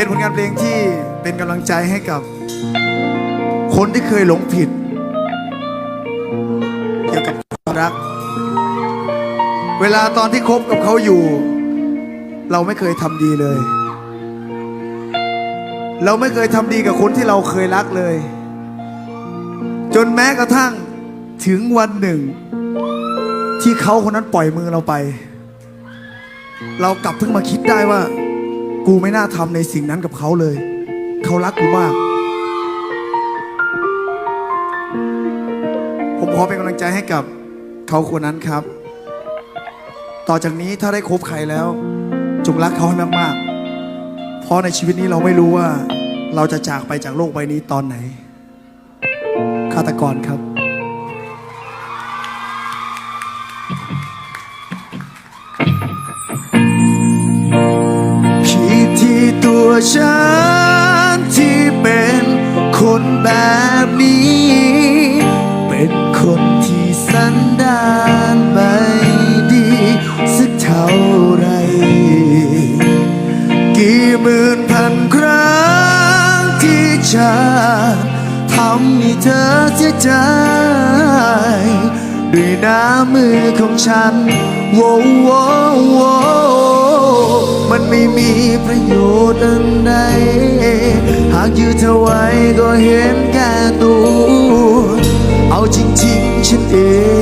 เป็นผลงานเพลงที่เป็นกำลังใจให้กับคนที่เคยหลงผิด เกี่ยวกับความรัก เวลาตอนที่คบกับเขาอยู่ เราไม่เคยทำดีเลย เราไม่เคยทำดีกับคนที่เราเคยรักเลย จนแม้กระทั่งถึงวันหนึ่ง ที่เขาคนนั้นปล่อยมือเราไป เรากลับเพิ่งมาคิดได้ว่า กูไม่น่าทำในสิ่งนั้นกับเขาเลย เขารักกูมาก ผมขอเป็นกำลังใจให้กับเขาคนนั้นครับ ต่อจากนี้ถ้าได้คบใครแล้ว จงรักเขาให้มากๆ เพราะในชีวิตนี้เราไม่รู้ว่า เราจะจากไปจากโลกใบนี้ตอนไหนฆาตกรครับ ฉันที่เป็นคนแบบนี้ เป็นคนที่สันดานไม่ดี สักเท่าไร กี่หมื่นพันครั้งที่จะทำให้เธอเสียใจ ด้วยน้ำมือของฉัน โว้โว้โว้ มันไม่มีประโยชน์อันใด หากยืดเธอไว้ก็เห็นแก่ตัว เอาจริงๆ ฉันเอ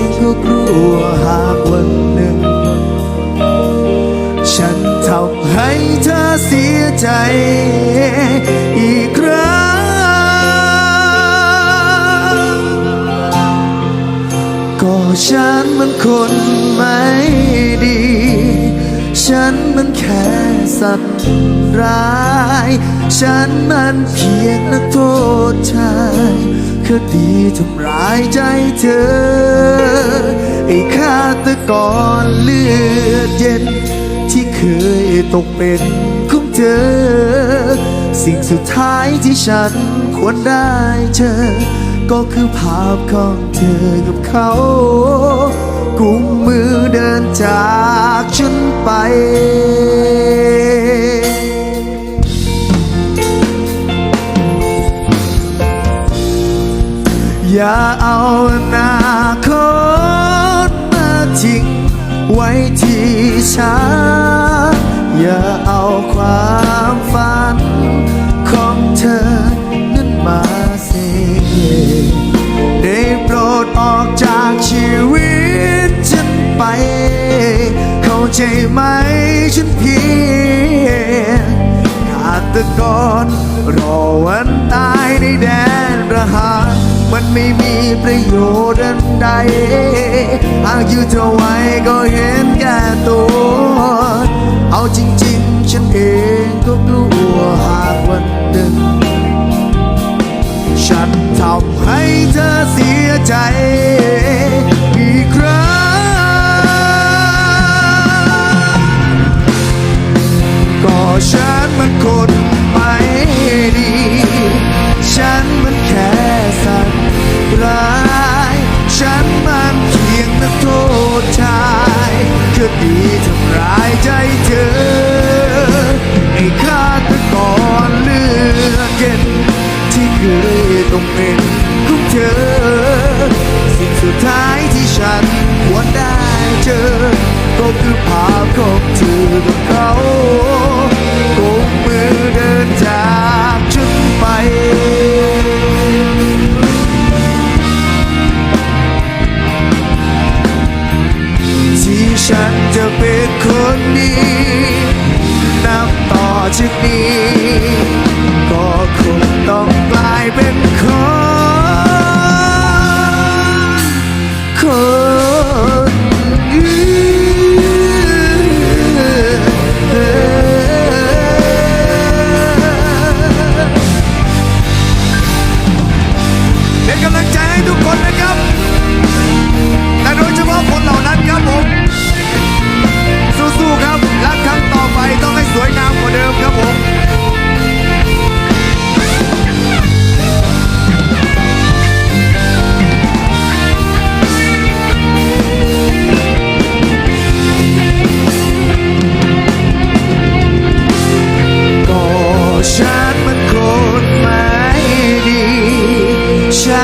งก็กลัวหากวันหนึ่ง ฉันทำให้เธอเสียใจอีกครั้งก็ฉันมันคนไม่ ฉันมันแค่สัตว์ร้าย ฉันมันเพียงนักโทษชายคดีทำร้ายใจเธอ ไอ้ฆาตกรเลือดเย็น ที่เคยตกเป็นของเธอ สิ่งสุดท้ายที่ฉันควรได้เจอ ก็คือภาพของเธอกับเขา กุมมือเดินจากฉันไปอย่าเอาอนาคตมาทิ้งไว้ที่ฉันอย่าเอาความฝันของเธอนั้นมาเสกได้โปรดออกจากชีวิต ใจไหมฉันเพียงฆาดตะกรรอวันตายในแดนประหารมันไม่มีประโยชน์ใดหากยืดเธอไว้ก็เห็นแก่ตัว เอาจริงๆ ฉันเองก็กลัวหากวันหนึ่ง ฉันทำให้เธอเสียใจ ต้องเป็นของเธอ สิ่งสุดท้ายที่ฉันควรได้เจอ ก็คือภาพของเธอกับเขากุมมือเดินจากฉันไปที่ฉันจะเป็นคนดีนับต่อจากนี้ เป็นคน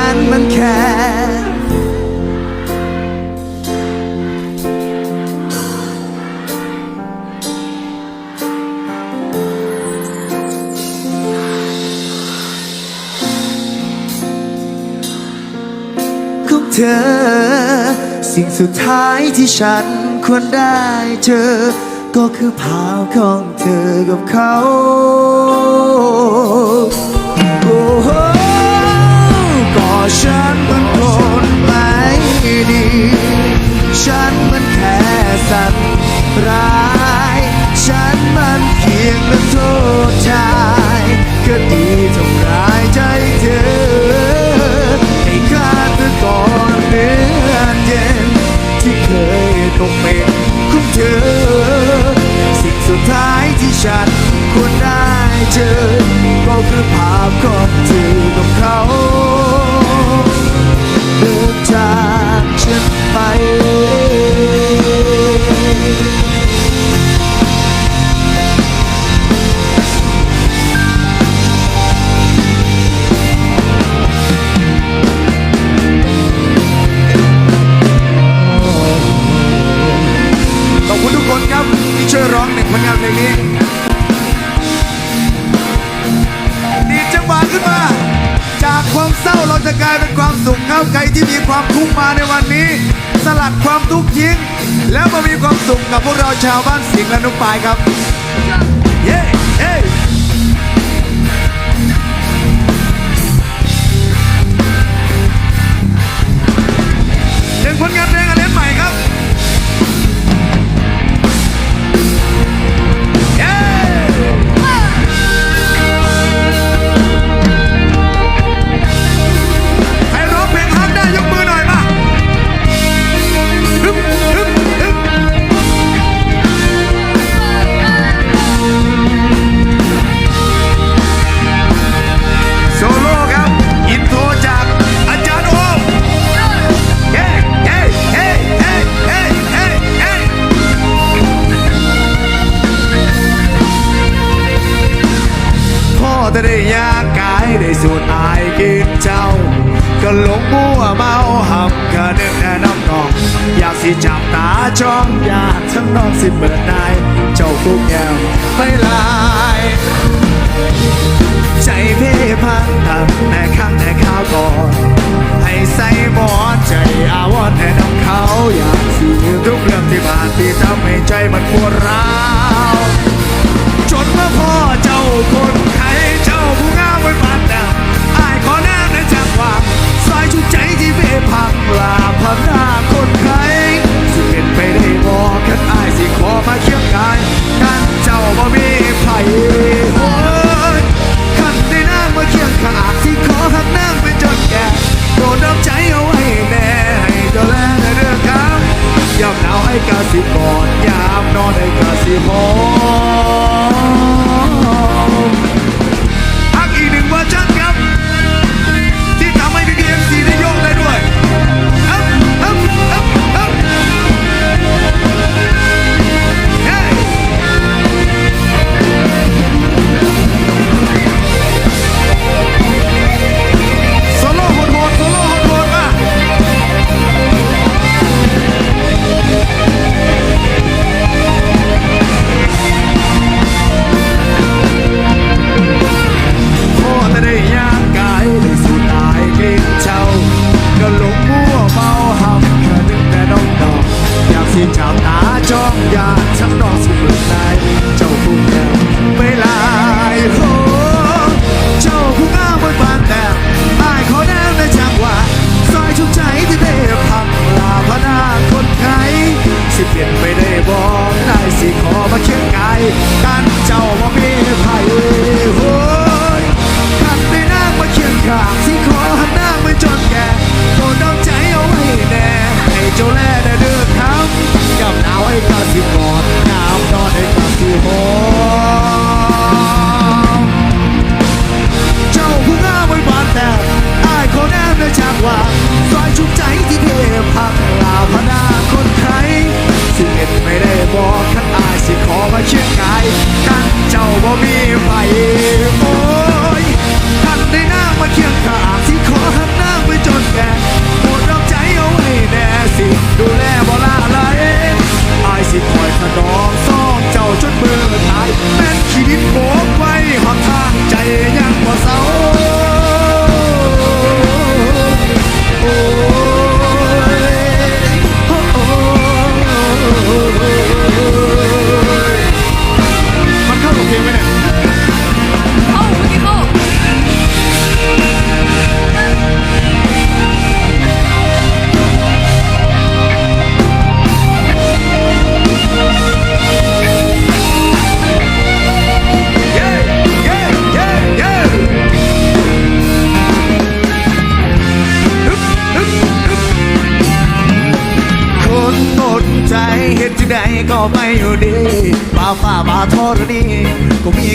ันมันแค่ของเธอ สิ่งสุดท้ายที่ฉันควรได้เจอ ก็คือภาพของเธอกับเขา ธอ สิ่งสุดท้ายที่ฉันควรได้เจอก็คือภาพของเธอกับเขาเดินจากฉันไป ที่มีความทุกข์มาในวันนี้ สลัดความทุกข์ทิ้งแล้วมามีความสุขกับพวกเราชาวบ้านสิงห์และนุกปายครับ เย้เย้ อยากสิจับตาจ้องอยากทั้งน้องสิเบิดนายเจ้าคุกแยวไม่ลายใจเพ่พันตั้งแต่ข้างแต่ข้าวก่อนให้ใส่หมอนใจอาวรณ์แทนน้องเขาอยากสื่อทุกเรื่องที่ผ่านที่ทำให้ใจมันปวดร้าวจนเมาพ่อเจ้าคนไข้เจ้าผู้งามไว้ปัน more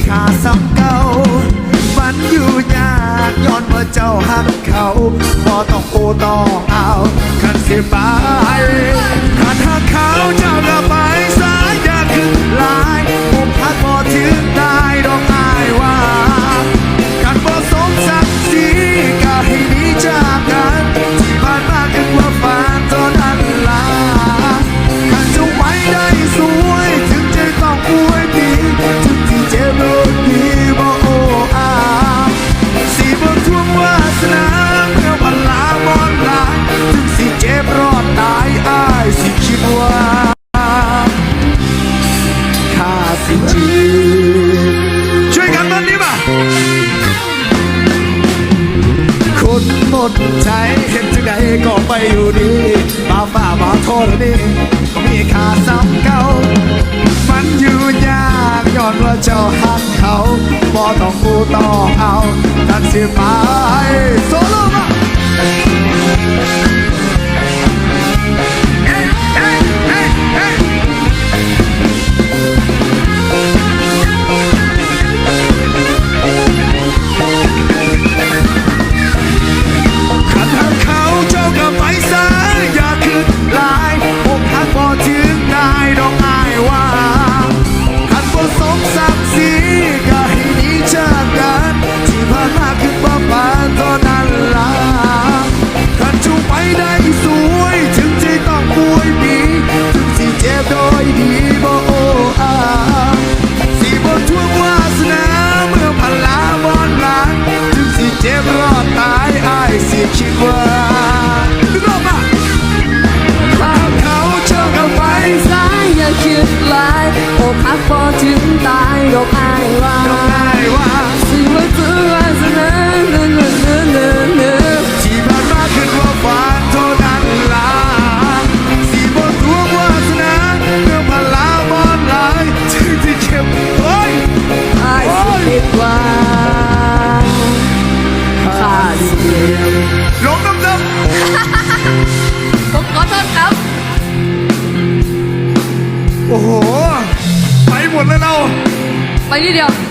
ขาดซ้ำเก่ามันอยู่ยากย้อนเมื่อเจ้าหักเขาบ่ต้องโอต้องเอาคันสิบายขาดหักเขาเจ้าละไปสายยากขึ้นลายผมพักบ่ถึง ไปอยู่ดีมาฝ้ามาโทษดีก็มีค่าซ้ำเก่ามันอยู่ยากย้อนว่าเจ้าหักเขาบ่ต้องกูต้องเอาทันสิไปโซโล่ Halil yazdı.